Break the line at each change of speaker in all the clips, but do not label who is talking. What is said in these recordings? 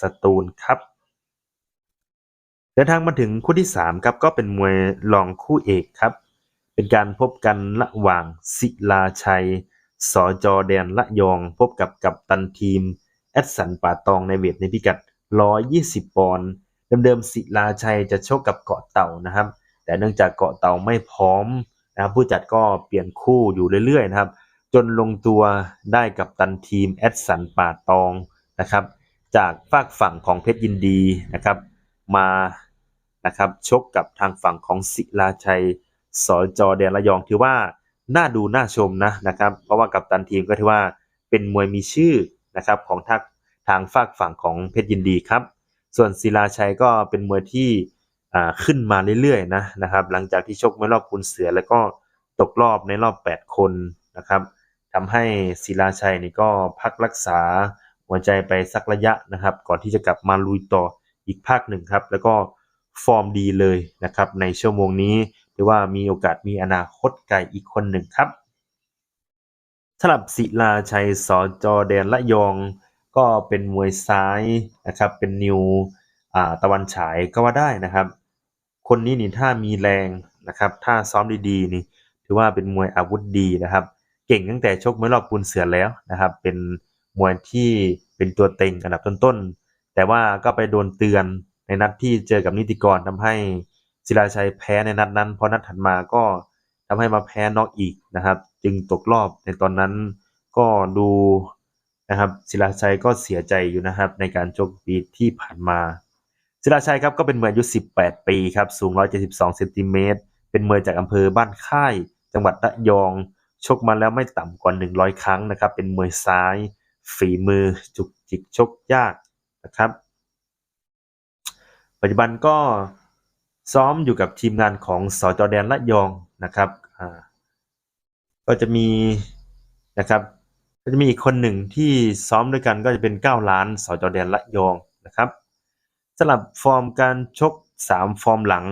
สตูลครับเดินทางมาถึงคู่ที่3ครับก็เป็นมวยรองคู่เอกครับ เป็นการพบกันระหว่างศิลาชัยสอจอแดนละยอง พบกับกัปตันทีม แอดสันป่าตองในเวทในพิกัด 120 ปอนด์เดิมๆศิลาชัยจะชกกับเกาะเต่านะครับ แต่เนื่องจากเกาะเต่าไม่พร้อมนะครับผู้จัดก็เปลี่ยนคู่อยู่เรื่อยๆนะครับ จนลงตัวได้กับตันทีมแอดสันป่าตองนะครับ จากฝากฝั่งของเพชรยินดีนะครับมานะครับชกกับทางฝั่งของศิลาชัยสอจอแดนระยองถือว่าน่าดูน่าชมนะนะครับ เพราะว่ากับตันทีมก็ถือว่าเป็นมวยมีชื่อนะครับของทางทางฝากฝั่งของเพชรยินดีครับ ส่วนศิลาชัยก็เป็นมวยที่ขึ้นมาเรื่อยๆนะนะครับ หลังจากที่ชกไม่รอบคูณเสือแล้วก็ตกรอบในรอบ 8 คนนะครับทำให้ศิลาชัยนี่ก็พักรักษา หัวใจไปสักระยะนะครับ ก่อนที่จะกลับมาลุยต่ออีกภาคหนึ่งครับ แล้วก็ฟอร์มดีเลยนะครับ ในชั่วโมงนี้ถือว่ามีโอกาสมีอนาคตไกลอีกคนหนึ่งครับสำหรับศิลาชัยสอจอแดนละยอง ก็เป็นมวยซ้ายนะครับ เป็นนิวอ่าตะวันฉายก็ว่าได้นะครับ คนนี้นี่ถ้ามีแรงนะครับ ถ้าซ้อมดีๆนี่ถือว่าเป็นมวยอาวุธดีนะครับ เก่งตั้งแต่ชกมวยรอบปูนเสือแล้วนะครับ เป็น มวยที่เป็นตัวเต็งอันดับต้นๆ แต่ว่าก็ไปโดนเตือนในนัดที่เจอกับนิติกรทำให้ศิลาชัยแพ้ในนัดนั้น พอนัดถัดมาก็ทำให้มาแพ้น็อกอีกนะครับ จึงตกรอบในตอนนั้นก็ดูนะครับศิลาชัยก็เสียใจอยู่นะครับ ในการชกปีที่ผ่านมาศิลาชัยครับก็เป็นมวยอายุ 18 ปีครับสูง 172เซนติเมตรเป็นมวยจากอำเภอบ้านค่าย จังหวัดระยอง ชกมาแล้วไม่ต่ำกว่า 100 ครั้งนะครับ เป็นมวยซ้าย ฝีมือจุกจิกชกยากนะครับ ปัจจุบันก็ซ้อมอยู่กับทีมงานของสจแดนระยองนะครับก็จะมีนะครับก็จะมีอีกคนหนึ่งที่ซ้อมด้วยกันก็จะเป็น 9 ล้านสจแดนระยองนะครับสำหรับฟอร์มการชก 3 ฟอร์มหลัง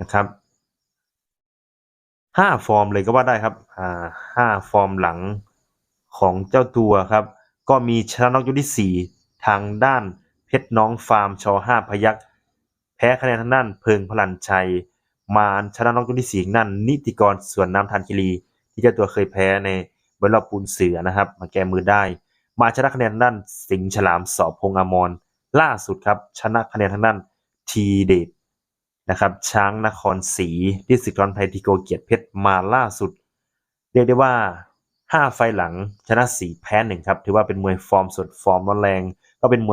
นะครับ5ฟอร์มเลยก็ว่าได้ครับอ่า5ฟอร์มหลัง ของเจ้าตัวครับ ก็มีชนะน็อกยกที่ 4 ทางด้านเพชรน้องฟาร์มช5พยักแพ้คะแนนทางด้านเพิงพลันชัย มาชนะน็อกยกที่สี่นั่น นิติกรส่วนน้ำทานกิรี ที่เจ้าตัวเคยแพ้ในบอลรอบปูนเสือนะครับ มาแก้มือได้ มาชนะคะแนนทางด้านสิงห์ฉลามสอบพงอมรล่าสุดครับชนะคะแนนทางด้านทีเดชนะครับช้างนครศรีที่สิกรไทยทีโกเกียรติเพชรมาล่าสุด เรียกได้ว่า 5 ไฟล์หลังชนะ 4 แพ้ 1 ครับ ถือว่าเป็นมวยฟอร์มสดฟอร์มร้อนแรง ก็เป็นมวย